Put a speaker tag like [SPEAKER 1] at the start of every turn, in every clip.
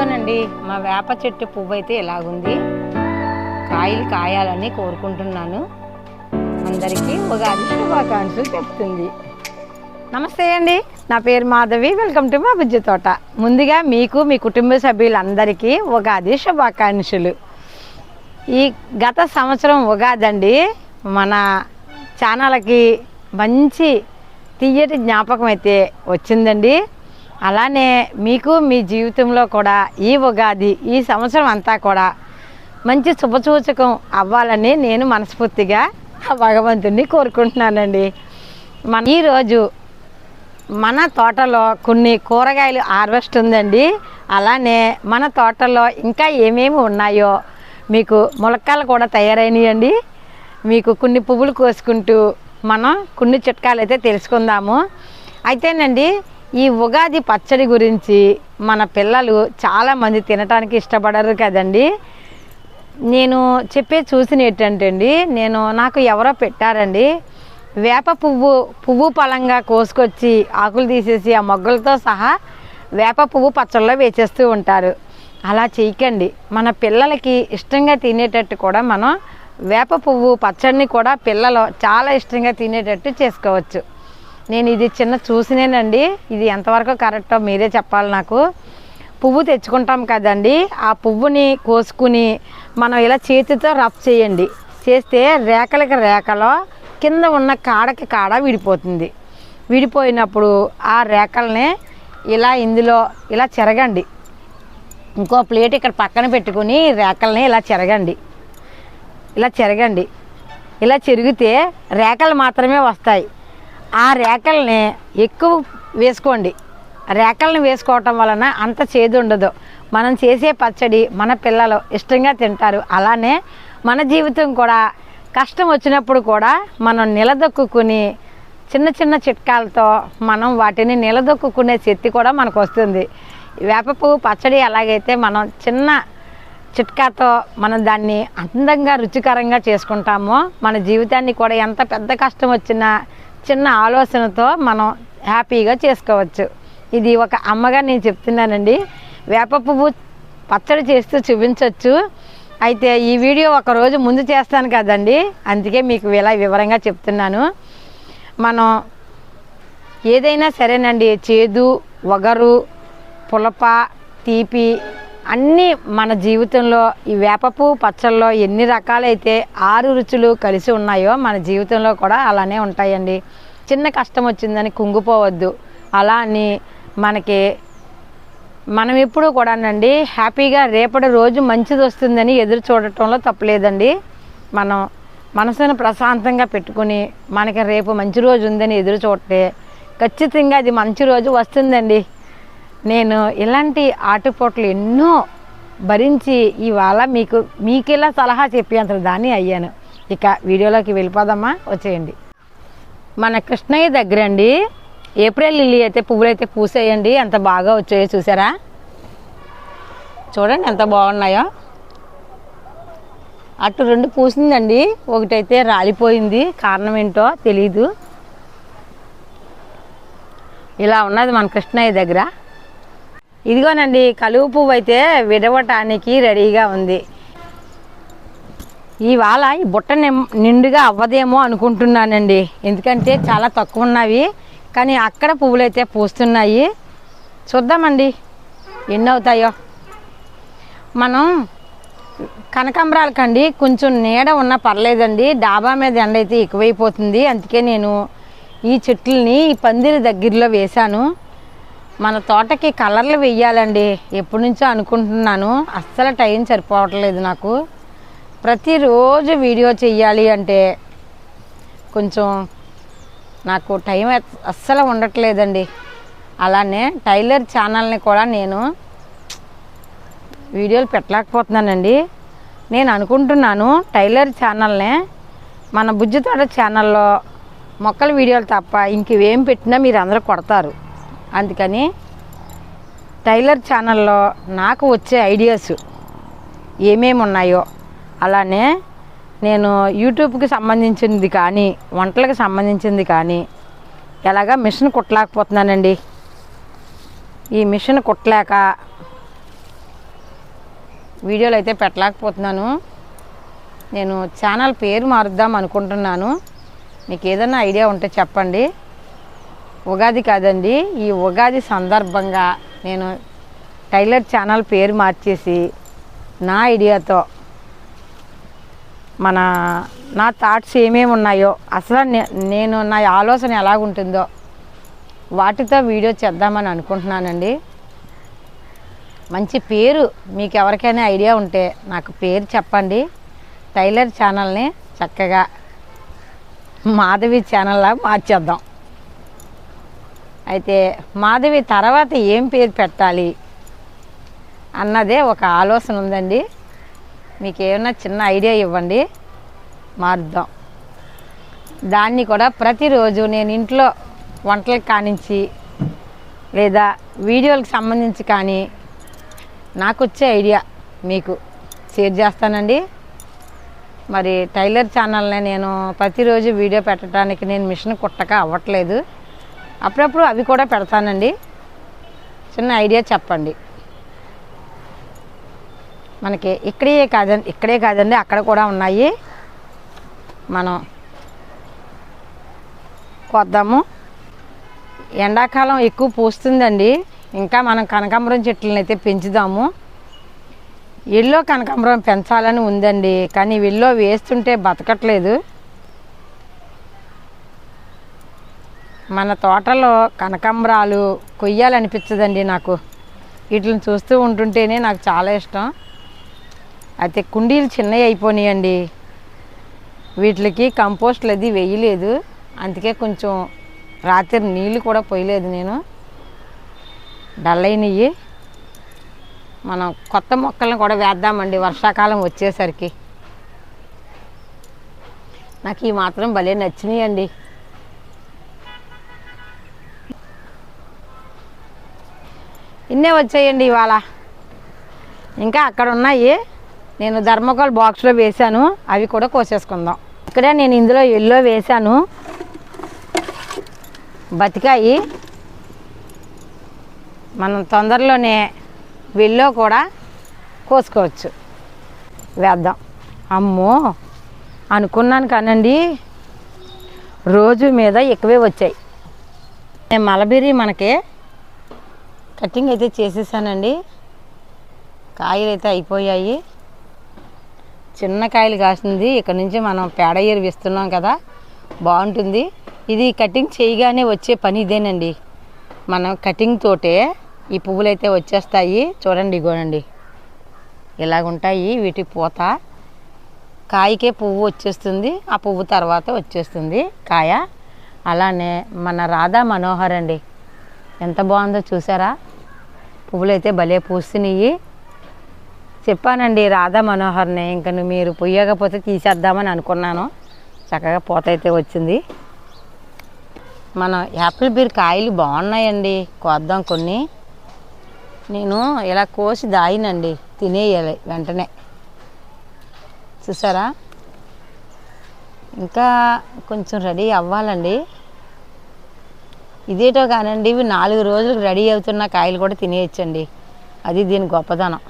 [SPEAKER 1] ఇదిగోనండి మా వేప చెట్టు పువ్వు అయితే ఇలాగుంది. కాయలు కాయాలని కోరుకుంటున్నాను. అందరికీ ఉగాది శుభాకాంక్షలు చెప్తుంది నమస్తే అండి నా పేరు మాధవి వెల్కమ్ టు మా బుజ్జి తోట. ముందుగా మీకు మీ కుటుంబ సభ్యులందరికీ ఉగాది శుభాకాంక్షలు. ఈ గత సంవత్సరం ఉగాది అండి మన ఛానల్కి మంచి తీయటి జ్ఞాపకం అయితే వచ్చిందండి. అలానే మీకు మీ జీవితంలో కూడా ఈ ఉగాది ఈ సంవత్సరం అంతా కూడా మంచి శుభసూచకం అవ్వాలని నేను మనస్ఫూర్తిగా ఆ భగవంతుడిని కోరుకుంటున్నానండి. మన ఈరోజు మన తోటలో కొన్ని కూరగాయలు హార్వెస్ట్ ఉందండి. అలానే మన తోటలో ఇంకా ఏమేమి ఉన్నాయో మీకు ములక్కాయలు కూడా తయారైనాయండి. మీకు కొన్ని పువ్వులు కోసుకుంటూ మనం కొన్ని చిట్కాలు అయితే తెలుసుకుందాము. అయితేనండి ఈ ఉగాది పచ్చడి గురించి మన పిల్లలు చాలామంది తినటానికి ఇష్టపడరు కదండి. నేను చెప్పే చూసిన ఏంటంటే అండి నేను నాకు ఎవరో పెట్టారండి. వేప పువ్వు పువ్వు పలంగా కోసుకొచ్చి ఆకులు తీసేసి ఆ మొగ్గలతో సహా వేప పువ్వు పచ్చళ్ళలో వేసేస్తూ ఉంటారు. అలా చేయకండి. మన పిల్లలకి ఇష్టంగా తినేటట్టు కూడా మనం వేప పువ్వు పచ్చడిని కూడా పిల్లలు చాలా ఇష్టంగా తినేటట్టు చేసుకోవచ్చు. నేను ఇది చిన్న చూసినేనండి. ఇది ఎంతవరకు కరెక్టో మీరే చెప్పాలి నాకు. పువ్వు తెచ్చుకుంటాం కదండి. ఆ పువ్వుని కోసుకుని మనం ఇలా చేతితో రఫ్ చేయండి. చేస్తే రేఖలకి రేఖలో కింద ఉన్న కాడకి కాడ విడిపోతుంది. విడిపోయినప్పుడు ఆ రేఖల్ని ఇలా ఇందులో ఇలా చెరగండి. ఇంకో ప్లేట్ ఇక్కడ పక్కన పెట్టుకుని రేఖల్ని ఇలా చెరగండి. ఇలా చెరగండి. ఇలా చెరిగితే రేఖలు మాత్రమే వస్తాయి. ఆ రేఖల్ని ఎక్కువ వేసుకోండి. రేఖలను వేసుకోవటం వలన అంత చేదు ఉండదు. మనం చేసే పచ్చడి మన పిల్లలు ఇష్టంగా తింటారు. అలానే మన జీవితం కూడా కష్టం వచ్చినప్పుడు కూడా మనం నిలదొక్కుని చిన్న చిన్న చిట్కాలతో మనం వాటిని నిలదొక్కునే శక్తి కూడా మనకు వస్తుంది. వేపపువ్వు పచ్చడి ఎలాగైతే మనం చిన్న చిట్కాతో మనం దాన్ని అందంగా రుచికరంగా చేసుకుంటామో మన జీవితాన్ని కూడా ఎంత పెద్ద కష్టం వచ్చినా చిన్న ఆలోచనతో మనం హ్యాపీగా చేసుకోవచ్చు. ఇది ఒక అమ్మగా నేను చెప్తున్నానండి. వేప పువ్వు పచ్చడి చేస్తూ చూపించవచ్చు అయితే ఈ వీడియో ఒక రోజు ముందు చేస్తాను కదండి. అందుకే మీకు ఇలా వివరంగా చెప్తున్నాను. మనం ఏదైనా సరేనండి. చేదు వగరు పులప తీపి అన్నీ మన జీవితంలో ఈ వేపపు పచ్చళ్ళలో ఎన్ని రకాలైతే ఆరు రుచులు కలిసి ఉన్నాయో మన జీవితంలో కూడా అలానే ఉంటాయండి. చిన్న కష్టం వచ్చిందని కుంగిపోవద్దు. అలా అని మనకి మనం ఎప్పుడూ కూడానండి హ్యాపీగా రేపటి రోజు మంచిది వస్తుందని ఎదురు చూడటంలో తప్పలేదండి మనం మనసును ప్రశాంతంగా పెట్టుకుని మనకి రేపు మంచి రోజు ఉందని ఎదురు చూడటే ఖచ్చితంగా అది మంచి రోజు వస్తుందండి. నేను ఇలాంటి ఆటుపోట్లు ఎన్నో భరించి ఇవాళ మీకు మీకు ఇలా సలహా చెప్పేంత దాన్ని అయ్యాను. ఇక వీడియోలోకి వెళ్ళిపోదామా? వచ్చేయండి. మన కృష్ణయ్య దగ్గర అండి ఏప్రిల్ లిల్లీ అయితే పువ్వులు అయితే పూసేయండి. ఎంత బాగా వచ్చాయో చూసారా? చూడండి ఎంత బాగున్నాయో. అటు రెండు పూసిందండి. ఒకటైతే రాలిపోయింది. కారణం ఏంటో తెలీదు. ఇలా ఉన్నది మన కృష్ణయ్య దగ్గర. ఇదిగోనండి కలువు పువ్వు అయితే విడవటానికి రెడీగా ఉంది. ఇవాళ ఈ బుట్ట నిం- నిండుగా అవ్వదేమో అనుకుంటున్నానండి. ఎందుకంటే చాలా తక్కువ ఉన్నవి కానీ అక్కడ పువ్వులు అయితే పూస్తున్నాయి. చూద్దామండి ఎన్ని అవుతాయో మనం కనకాంబరాలకండి కొంచెం నీడ ఉన్నా పర్లేదండి. డాబా మీద ఎండ అయితే ఎక్కువైపోతుంది. అందుకే నేను ఈ చెట్లని ఈ పందిరి దగ్గరలో వేశాను. మన తోటకి కలర్లు వెయ్యాలండి. ఎప్పటి నుంచో అనుకుంటున్నాను. అస్సలు టైం సరిపోవట్లేదు నాకు. ప్రతిరోజు వీడియో చెయ్యాలి అంటే కొంచెం నాకు టైం అస్సలు ఉండట్లేదండి. అలానే టైలర్ ఛానల్ని కూడా నేను వీడియోలు పెట్టలేకపోతున్నానండి. నేను అనుకుంటున్నాను టైలర్ ఛానల్నే మన బుజ్జితోట ఛానల్లో మొక్కల వీడియోలు తప్ప ఇంకేం పెట్టినా మీరు అందరూ కొడతారు. అందుకని టైలర్ ఛానల్లో నాకు వచ్చే ఐడియాస్ ఏమేమి ఉన్నాయో అలానే నేను యూట్యూబ్కి సంబంధించింది కానీ వంటలకు సంబంధించింది కానీ ఎలాగా మిషన్ కుట్టలేకపోతున్నానండి. ఈ మిషన్ కుట్టలేక వీడియోలు అయితే పెట్టలేకపోతున్నాను. నేను ఛానల్ పేరు మారుద్దాం అనుకుంటున్నాను. మీకు ఏదైనా ఐడియా ఉంటే చెప్పండి. ఉగాది కాదండి ఈ ఉగాది సందర్భంగా నేను టైలర్ ఛానల్ పేరు మార్చేసి నా ఐడియాతో మన నా థాట్స్ ఏమేమి ఉన్నాయో అసలు నేను నా ఆలోచన ఎలాగుంటుందో వాటితో వీడియో చేద్దామని అనుకుంటున్నానండి. మంచి పేరు మీకు ఎవరికైనా ఐడియా ఉంటే నాకు పేరు చెప్పండి. టైలర్ ఛానల్ని చక్కగా మాధవి ఛానల్లా మార్చేద్దాం. అయితే మాధవి తర్వాత ఏం పేరు పెట్టాలి అన్నదే ఒక ఆలోచన ఉందండి. మీకు ఏమైనా చిన్న ఐడియా ఇవ్వండి. మారుద్దాం. దాన్ని కూడా ప్రతిరోజు నేను ఇంట్లో వంటలకు కానించి లేదా వీడియోలకు సంబంధించి కానీ నాకు వచ్చే ఐడియా మీకు షేర్ చేస్తానండి. మరి టైలర్ ఛానల్ని నేను ప్రతిరోజు వీడియో పెట్టడానికి నేను మిషన్ కుట్టక అవ్వట్లేదు. అప్పుడప్పుడు అవి కూడా పెడతానండి. చిన్న ఐడియా చెప్పండి. మనకి ఇక్కడే కాదండి ఇక్కడే కాదండి అక్కడ కూడా ఉన్నాయి. మనం కొద్దాము. ఎండాకాలం ఎక్కువ పూస్తుందండి. ఇంకా మనం కనకాంబరం చెట్లను అయితే పెంచుదాము. ఎల్లో కనకాంబరం పెంచాలని ఉందండి. కానీ ఎల్లో వేస్తుంటే బతకట్లేదు. మన తోటలో కనకాంబరాలు కొయ్యాలనిపించదండి నాకు. వీటిని చూస్తూ ఉంటుంటేనే నాకు చాలా ఇష్టం. అయితే కుండీలు చిన్నవి అయిపోయినాయండి వీటికి కంపోస్ట్లు అది వేయలేదు. అందుకే కొంచెం రాత్రి నీళ్ళు కూడా పోయలేదు నేను. డల్ అయినవి మనం కొత్త మొక్కలను కూడా వేద్దామండి. వర్షాకాలం వచ్చేసరికి. నాకు ఈ మాత్రం భలే నచ్చినాయండి. ఇన్నే వచ్చాయండి ఇవాళ. ఇంకా అక్కడ ఉన్నాయి నేను ధర్మకోల్ బాక్స్లో వేశాను. అవి కూడా కోసేసుకుందాం. ఇక్కడే నేను ఇందులో ఎల్లో వేశాను. బతికాయి. మనం తొందరలోనే వెల్లో కూడా కోసుకోవచ్చు. వేద్దాం. అమ్మో! అనుకున్నాను కానండి. రోజు మీద ఎక్కువే వచ్చాయి. నేను మనకి కటింగ్ అయితే చేసేసానండి. కాయలు అయితే అయిపోయాయి. చిన్న కాయలు కాసింది. ఇక్కడ నుంచి మనం పేడ వేస్తున్నాం కదా బాగుంటుంది. ఇది కటింగ్ చేయగానే వచ్చే పని ఇదేనండి. మనం కటింగ్ తోటే ఈ పువ్వులు అయితే వచ్చేస్తాయి. చూడండి ఇగోనండి. ఇలాగుంటాయి వీటి పూత. కాయకే పువ్వు వచ్చేస్తుంది. ఆ పువ్వు తర్వాత వచ్చేస్తుంది కాయ. అలానే మన రాధా మనోహర్ అండి. ఎంత బాగుందో చూసారా? పువ్వులు అయితే భలే పూస్తున్నాయి. చెప్పానండి రాధా మనోహర్ని ఇంక నువ్వు మీరు పొయ్యకపోతే తీసేద్దామని అనుకున్నాను. చక్కగా పూత అయితే వచ్చింది. మన యాపిల్ బీర్ కాయలు బాగున్నాయండి కోద్దాం కొన్ని. నేను ఇలా కోసి దాయినండి తినేయాలి వెంటనే. చూసారా? ఇంకా కొంచెం రెడీ అవ్వాలండి. ఇదేటో కానండి ఇవి నాలుగు రోజులకు రెడీ అవుతున్న కాయలు కూడా తినేయచ్చండి. అది దీని గొప్పతనం.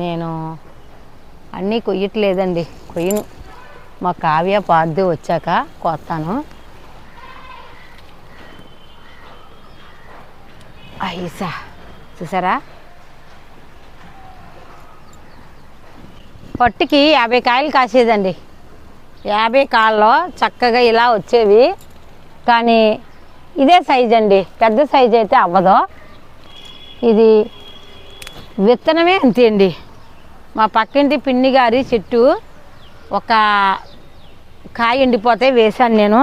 [SPEAKER 1] నేను అన్నీ కొయ్యట్లేదండి. కొయ్యను. మా కావ్య పార్థి వచ్చాక కొత్తాను. ఐసా చూసారా? పట్టుకి యాభై కాయలు కాసేదండి. యాభై కాళ్ళలో చక్కగా ఇలా వచ్చేవి. కానీ ఇదే సైజ్ అండి. పెద్ద సైజ్ అయితే అవ్వదు. ఇది విత్తనమే అంతే అండి. మా పక్కింటి పిన్ని గారి చెట్టు ఒక కాయ ఎండిపోతే వేశాను నేను.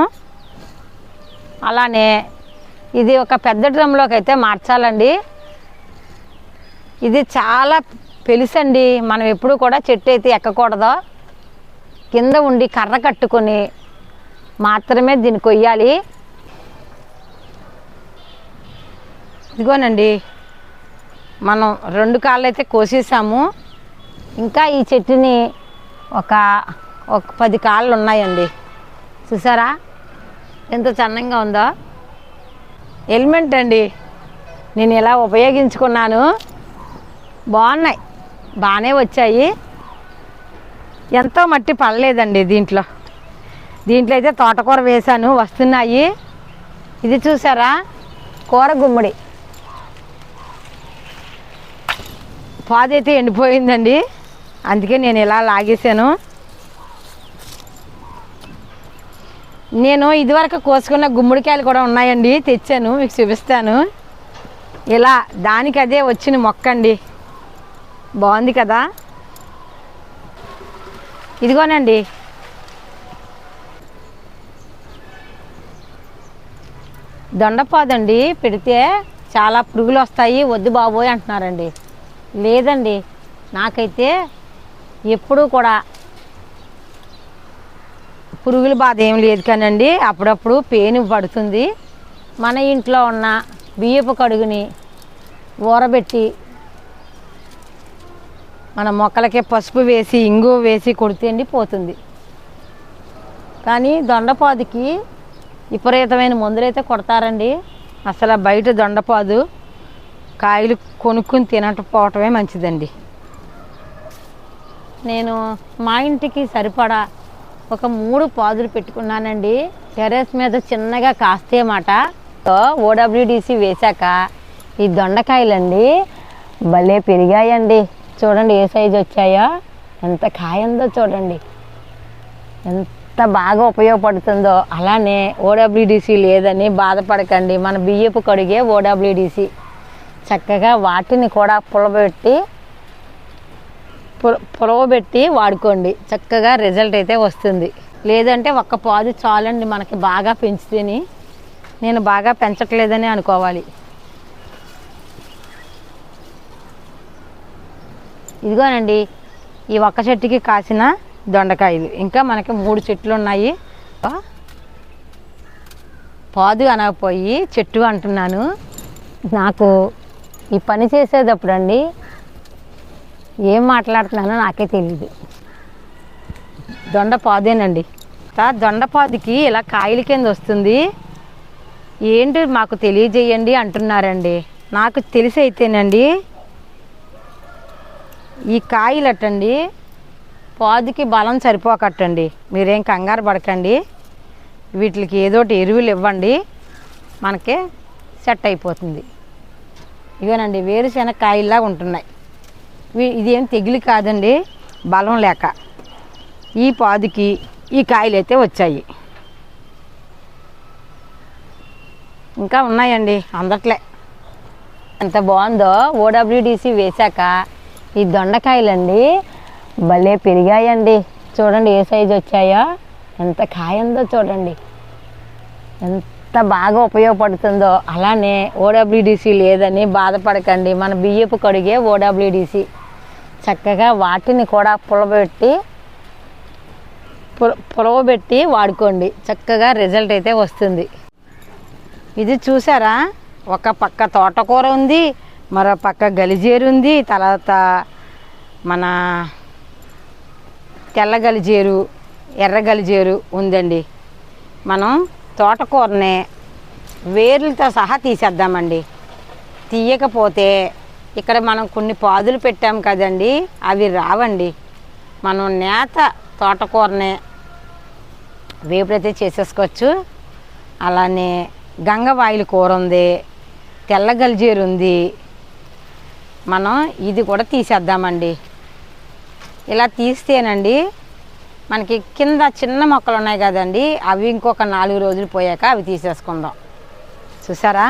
[SPEAKER 1] అలానే ఇది ఒక పెద్ద డ్రమ్లోకి అయితే మార్చాలండి. ఇది చాలా పెలుసండి మనం ఎప్పుడు కూడా చెట్టు అయితే ఎక్కకూడదు. కింద ఉండి కర్ర కట్టుకొని మాత్రమే దీన్ని కొయ్యాలి. ఇదిగోనండి మనం రెండు కాళ్ళు అయితే కోసేసాము. ఇంకా ఈ చెట్టుని ఒక ఒక పది కాళ్ళు ఉన్నాయండి చూసారా? ఎంత చన్నంగా ఉందో. హెల్మెట్ అండి. నేను ఇలా ఉపయోగించుకున్నాను. బాగున్నాయి. బాగానే వచ్చాయి. ఎంతో మట్టి పడలేదండి దీంట్లో. దీంట్లో అయితే తోటకూర వేశాను వస్తున్నాయి. ఇది చూసారా? కూర గుమ్మడి. పాదైతే ఎండిపోయిందండి. అందుకే నేను ఇలా లాగేశాను. నేను ఇదివరకు కోసుకున్న గుమ్మడికాయలు కూడా ఉన్నాయండి. తెచ్చాను మీకు చూపిస్తాను. ఇలా దానికి అదే వచ్చిన మొక్క అండి బాగుంది కదా? ఇదిగోనండి. దొండపాదండి పెడితే చాలా పురుగులు వస్తాయి వద్దు బాబోయ్ అంటున్నారండి. లేదండి నాకైతే ఎప్పుడూ కూడా పురుగుల బాధ ఏం లేదు కానండి. అప్పుడప్పుడు పేను పడుతుంది. మన ఇంట్లో ఉన్న బియ్యపు కడుగుని ఊరబెట్టి మన మొక్కలకి పసుపు వేసి ఇంగు వేసి కొడితే అండి పోతుంది కానీ దొండపాదికి విపరీతమైన మందులైతే కొడతారండి. అసలు బయట దొండపాదు కాయలు కొనుక్కుని తినకపోవటమే మంచిదండి. నేను మా ఇంటికి సరిపడా ఒక మూడు పాదులు పెట్టుకున్నానండి. టెరెస్ మీద చిన్నగా కాస్తే మాట ఓడబ్ల్యూడిసి వేశాక ఈ దొండకాయలండి భలే పెరిగాయండి. చూడండి ఏ సైజు వచ్చాయో. ఎంత కాయందో చూడండి. ఎంత ఎంత బాగా ఉపయోగపడుతుందో అలానే ఓడబ్ల్యూడిసి లేదని బాధపడకండి. మన బియ్యపు కడిగే ఓడబ్ల్యూడిసి చక్కగా వాటిని కూడా పులబెట్టి పుల- పులవబెట్టి వాడుకోండి. చక్కగా రిజల్ట్ అయితే వస్తుంది. లేదంటే ఒక్క పాదు చాలండి మనకి బాగా పెంచితేని. నేను బాగా పెంచట్లేదని అనుకోవాలి. ఇదిగోనండి ఈ ఒక్క చెట్టుకి కాసిన దొండకాయలు. ఇంకా మనకి మూడు చెట్లు ఉన్నాయి పాదు అనకపోయి చెట్టు అంటున్నాను. నాకు ఈ పని చేసేటప్పుడు అండి ఏం మాట్లాడుతున్నానో నాకే తెలియదు దొండపాదేనండి దొండపాదికి ఇలా కాయల కింద వస్తుంది. ఏంటి మాకు తెలియజేయండి అంటున్నారండి. నాకు తెలిసి అయితేనండి ఈ కాయలటండి పాదుకి బలం సరిపోకట్టండి. మీరేం కంగారు పడకండి. వీటికి ఏదోటి ఎరువులు ఇవ్వండి. మనకి సెట్ అయిపోతుంది. ఇవేనండి వేరుశెనగ కాయల్లా ఉంటున్నాయి ఇదేం తెగిలి కాదండి బలం లేక. ఈ పాదుకి ఈ కాయలు అయితే వచ్చాయి. ఇంకా ఉన్నాయండి అందట్లే. ఎంత బాగుందో ఓడబ్ల్యూడిసి వేశాక ఈ దొండకాయలండి భలే పెరిగాయండి. చూడండి ఏ సైజు వచ్చాయో. ఎంత కాయందో చూడండి. ఎంత బాగా ఉపయోగపడుతుందో. అలానే ఓడబ్ల్యూడిసి లేదని బాధపడకండి. మన బియ్యపు కడిగే ఓడబ్ల్యూడిసి. చక్కగా వాటిని కూడా పులబెట్టి పుల పులవబెట్టి వాడుకోండి. చక్కగా రిజల్ట్ అయితే వస్తుంది. ఇది చూసారా? ఒక పక్క తోటకూర ఉంది మరో పక్క గలిజేరు ఉంది తర్వాత మన తెల్ల గలిజేరు ఎర్ర గలిజేరు ఉందండి. మనం తోటకూరని వేర్లతో సహా తీసేద్దామండి. తీయకపోతే ఇక్కడ మనం కొన్ని పాదులు పెట్టాం కదండి అవి రావండి. మనం నేత తోటకూరని వేపుడైతే చేసేసుకోవచ్చు. అలానే గంగవాయిల కూర ఉంది తెల్ల గలిజేరు ఉంది. మనం ఇది కూడా తీసేద్దామండి. ఇలా తీస్తేనండి మనకి కింద చిన్న మొక్కలు ఉన్నాయి కదండి అవి ఇంకొక నాలుగు రోజులు పోయాక అవి తీసేసుకుందాం. చూసారా?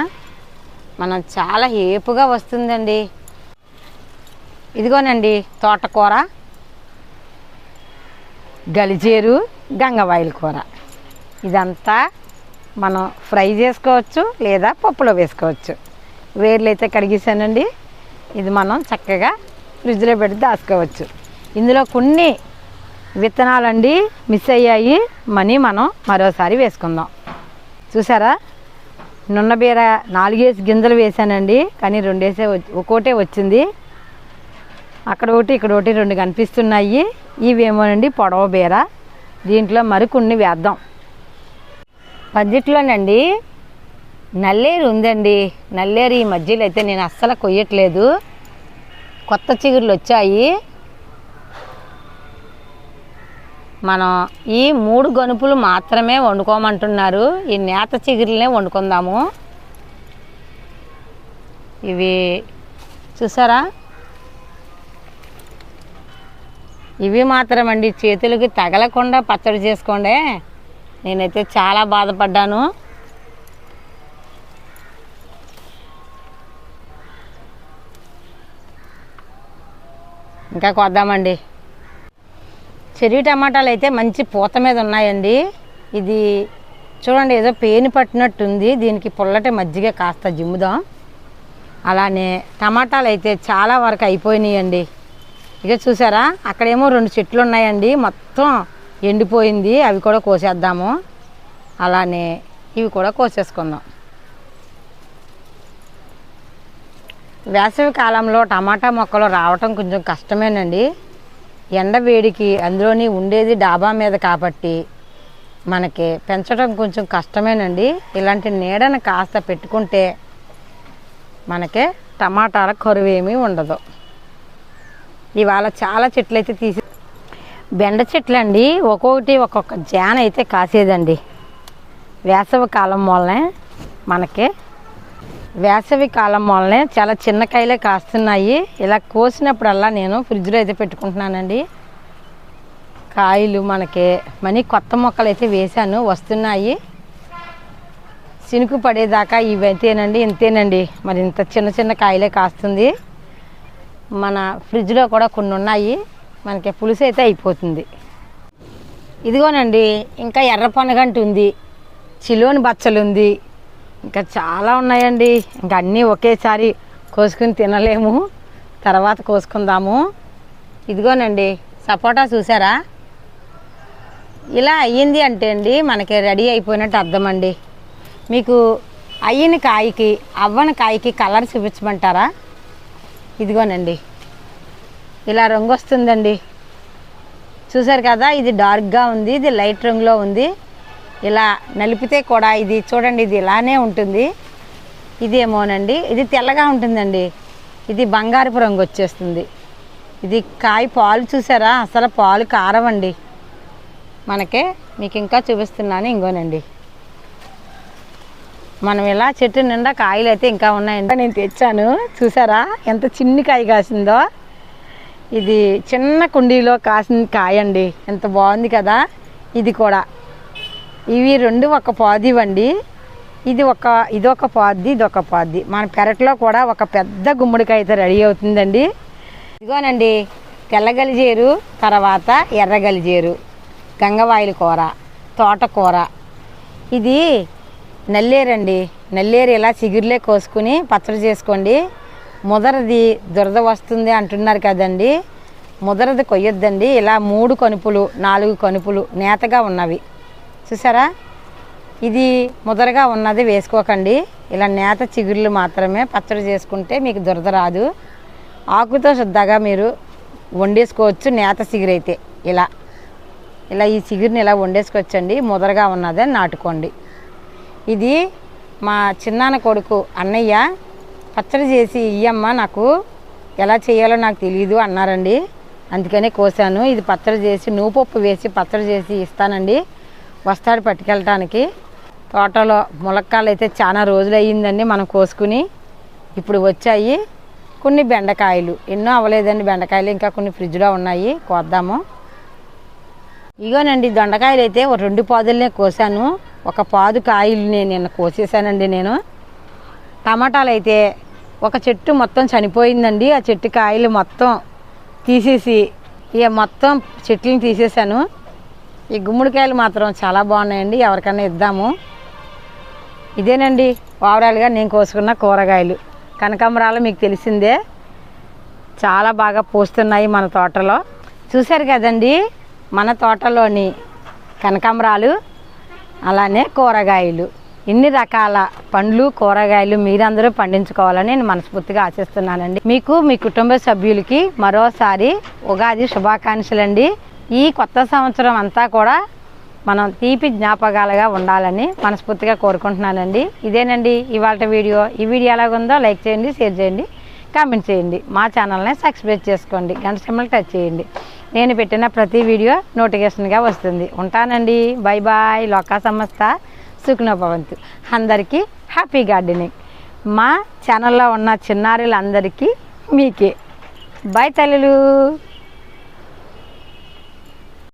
[SPEAKER 1] మనం చాలా ఏపుగా వస్తుందండి. ఇదిగోనండి తోటకూర గలిజేరు గంగవాయిల కూర. ఇదంతా మనం ఫ్రై చేసుకోవచ్చు లేదా పప్పులో వేసుకోవచ్చు. వేర్లు అయితే కడిగేసానండి ఇది మనం చక్కగా ఫ్రిడ్జ్లో పెట్టి దాచుకోవచ్చు. ఇందులో కొన్ని విత్తనాలండి మిస్ అయ్యాయి. మనీ మనం మరోసారి వేసుకుందాం. చూసారా? నున్న బీర నాలుగేసి గింజలు వేసానండి. కానీ రెండేసే వచ్చి- ఒక్కోటే వచ్చింది. అక్కడ ఒకటి ఇక్కడ ఒకటి రెండు కనిపిస్తున్నాయి. ఇవేమోనండి? పొడవ బీర. దీంట్లో మరికొన్ని వేద్దాం. బడ్జెట్లోనండి నల్లేరు ఉందండి. నల్లేరు ఈ మధ్యలో అయితే నేను అస్సలు కొయ్యట్లేదు. కొత్త చిగుర్లు వచ్చాయి. మనం ఈ మూడు గనుపులు మాత్రమే వండుకోమంటున్నారు. ఈ నేత చిగురులనే వండుకుందాము. ఇవి చూసారా? ఇవి మాత్రమండి చేతులకి తగలకుండా పచ్చడి చేసుకోండి. నేనైతే చాలా బాధపడ్డాను. ఇంకా కొద్దామండి. చెర్రీ టమాటాలు అయితే మంచి పూత మీద ఉన్నాయండి. ఇది చూడండి ఏదో పేను పట్టినట్టుంది. దీనికి పుల్లటి మజ్జిగ కాస్త జిమ్ముదాం. అలానే టమాటాలు అయితే చాలా వరకు అయిపోయినాయండి. ఇక చూసారా అక్కడేమో రెండు చెట్లు ఉన్నాయండి. మొత్తం ఎండిపోయింది. అవి కూడా కోసేద్దాము. అలానే ఇవి కూడా కోసేసుకుందాం. వేసవి కాలంలో టమాటా మొక్కలు రావటం కొంచెం కష్టమేనండి. ఎండ వేడికి అందులోని ఉండేది డాబా మీద కాబట్టి మనకి పెంచడం కొంచెం కష్టమేనండి. ఇలాంటి నీడను కాస్త పెట్టుకుంటే మనకి టమాటాల కరువు ఏమీ ఉండదు. ఇవాళ చాలా చెట్లు అయితే తీసి బెండ చెట్లు అండి ఒక్కొక్కటి ఒక్కొక్క జాన అయితే కాసేదండి. వేసవి కాలం వల్లనే మనకి వేసవి కాలం వల్లనే చాలా చిన్న కాయలే కాస్తున్నాయి. ఇలా కోసినప్పుడల్లా నేను ఫ్రిడ్జ్లో అయితే పెట్టుకుంటున్నానండి. కాయలు మనకి మనీ కొత్త మొక్కలు అయితే వేశాను వస్తున్నాయి. చినుకు పడేదాకా ఇవైతేనండి ఇంతేనండి. మరి ఇంత చిన్న చిన్న కాయలే కాస్తుంది. మన ఫ్రిడ్జ్లో కూడా కొన్ని ఉన్నాయి. మనకి పులుసు అయితే అయిపోతుంది. ఇదిగోనండి ఇంకా ఎర్ర పొనగంటు ఉంది చిలోని బచ్చలు ఉంది ఇంకా చాలా ఉన్నాయండి. ఇంకా అన్నీ ఒకేసారి కోసుకుని తినలేము. తర్వాత కోసుకుందాము. ఇదిగోనండి సపోటా చూసారా? ఇలా అయ్యింది అంటే అండి మనకి రెడీ అయిపోయినట్టు అర్థం అండి మీకు అయిన కాయకి అవ్వని కాయకి కలర్ చూపించమంటారా? ఇదిగోనండి. ఇలా రంగు వస్తుందండి. చూసారు కదా ఇది డార్క్గా ఉంది ఇది లైట్ రంగులో ఉంది. ఇలా నలిపితే కూడా ఇది చూడండి ఇది ఇలానే ఉంటుంది. ఇదేమోనండి ఇది తెల్లగా ఉంటుందండి. ఇది బంగారపు రంగు వచ్చేస్తుంది. ఇది కాయ పాలు చూసారా? అసలు పాలు కారవండి. మనకే మీకు ఇంకా చూపిస్తున్నాను ఇంకోనండి మనం ఇలా చెట్టు నిండా కాయలు అయితే ఇంకా ఉన్నాయండి. నేను తెచ్చాను చూసారా? ఎంత చిన్ని కాయ కాసిందో. ఇది చిన్న కుండీలో కాసిన కాయ అండి ఎంత బాగుంది కదా? ఇది కూడా. ఇవి రెండు ఒక పాదివండి ఇది ఒక ఇది ఒక పాద్ది ఇది ఒక పాది. మన పెరట్లో కూడా ఒక పెద్ద గుమ్మడికాయ అయితే రెడీ అవుతుందండి. ఇదిగోనండి తెల్ల గలిజేరు తర్వాత ఎర్ర గలిజేరు గంగవాయిల కూర తోటకూర. ఇది నల్లేరండి. నల్లేరు ఇలా చిగురులే కోసుకుని పచ్చడి చేసుకోండి. ముదరది దురద వస్తుంది అంటున్నారు కదండి. ముదరది కొయ్యొద్దండి. ఇలా మూడు కనుపులు నాలుగు కనుపులు నేతగా ఉన్నవి. చూసారా? ఇది ముదరగా ఉన్నది వేసుకోకండి. ఇలా నేత చిగుర్లు మాత్రమే పచ్చడి చేసుకుంటే మీకు దురద రాదు. ఆకుతో శుద్ధగా మీరు వండేసుకోవచ్చు నేత చిగురైతే. ఇలా. ఇలా ఈ చిగురిని ఇలా వండేసుకోవచ్చండి. ముదరగా ఉన్నదే నాటుకోండి. ఇది మా చిన్నాన్న కొడుకు అన్నయ్య పచ్చడి చేసి ఇయ్యమ్మ నాకు ఎలా చేయాలో నాకు తెలియదు అన్నారండి. అందుకనే కోసాను. ఇది పచ్చడి చేసి నూపప్పు వేసి పచ్చడి చేసి ఇస్తానండి. వస్తాడు పట్టుకెళ్ళటానికి. తోటలో ములక్కాయలు అయితే చాలా రోజులు అయ్యిందండి మనం కోసుకుని. ఇప్పుడు వచ్చాయి కొన్ని బెండకాయలు. ఎన్నో అవ్వలేదండి బెండకాయలు ఇంకా కొన్ని ఫ్రిడ్జ్లో ఉన్నాయి. కోద్దాము. ఇగోనండి దొండకాయలు అయితే ఒక రెండు పాదులనే కోసాను. ఒక పాదు కాయలు నేను నిన్న కోసేసానండి నేను. టమాటాలు అయితే ఒక చెట్టు మొత్తం చనిపోయిందండి. ఆ చెట్టు కాయలు మొత్తం తీసేసి ఇక మొత్తం చెట్లను తీసేసాను. ఈ గుమ్మడికాయలు మాత్రం చాలా బాగున్నాయండి. ఎవరికైనా ఇద్దాము. ఇదేనండి ఓవరాల్గా నేను కోసుకున్న కూరగాయలు. కనకాంబరాలు మీకు తెలిసిందే. చాలా బాగా పూస్తున్నాయి మన తోటలో. చూశారు కదండి మన తోటలోని కనకాంబరాలు అలానే కూరగాయలు. ఇన్ని రకాల పండ్లు కూరగాయలు మీరందరూ పండించుకోవాలని నేను మనస్ఫూర్తిగా ఆశిస్తున్నానండి. మీకు మీ కుటుంబ సభ్యులకి మరోసారి ఉగాది శుభాకాంక్షలండి. ఈ కొత్త సంవత్సరం అంతా కూడా మనం తీపి జ్ఞాపకాలుగా ఉండాలని మనస్ఫూర్తిగా కోరుకుంటున్నానండి. ఇదేనండి ఇవాళ వీడియో. ఈ వీడియో ఎలాగుందో లైక్ చేయండి షేర్ చేయండి కామెంట్ చేయండి. మా ఛానల్ని సబ్స్క్రైబ్ చేసుకోండి. గంట సెమ్మలు టచ్ చేయండి. నేను పెట్టిన ప్రతి వీడియో నోటిఫికేషన్గా వస్తుంది. ఉంటానండి. Bye bye. లోకా సంస్థ సుఖ్నోభవంతు అందరికీ హ్యాపీ గార్డెనింగ్. మా ఛానల్లో ఉన్న చిన్నారులందరికీ మీకే. బాయ్ తల్లులు.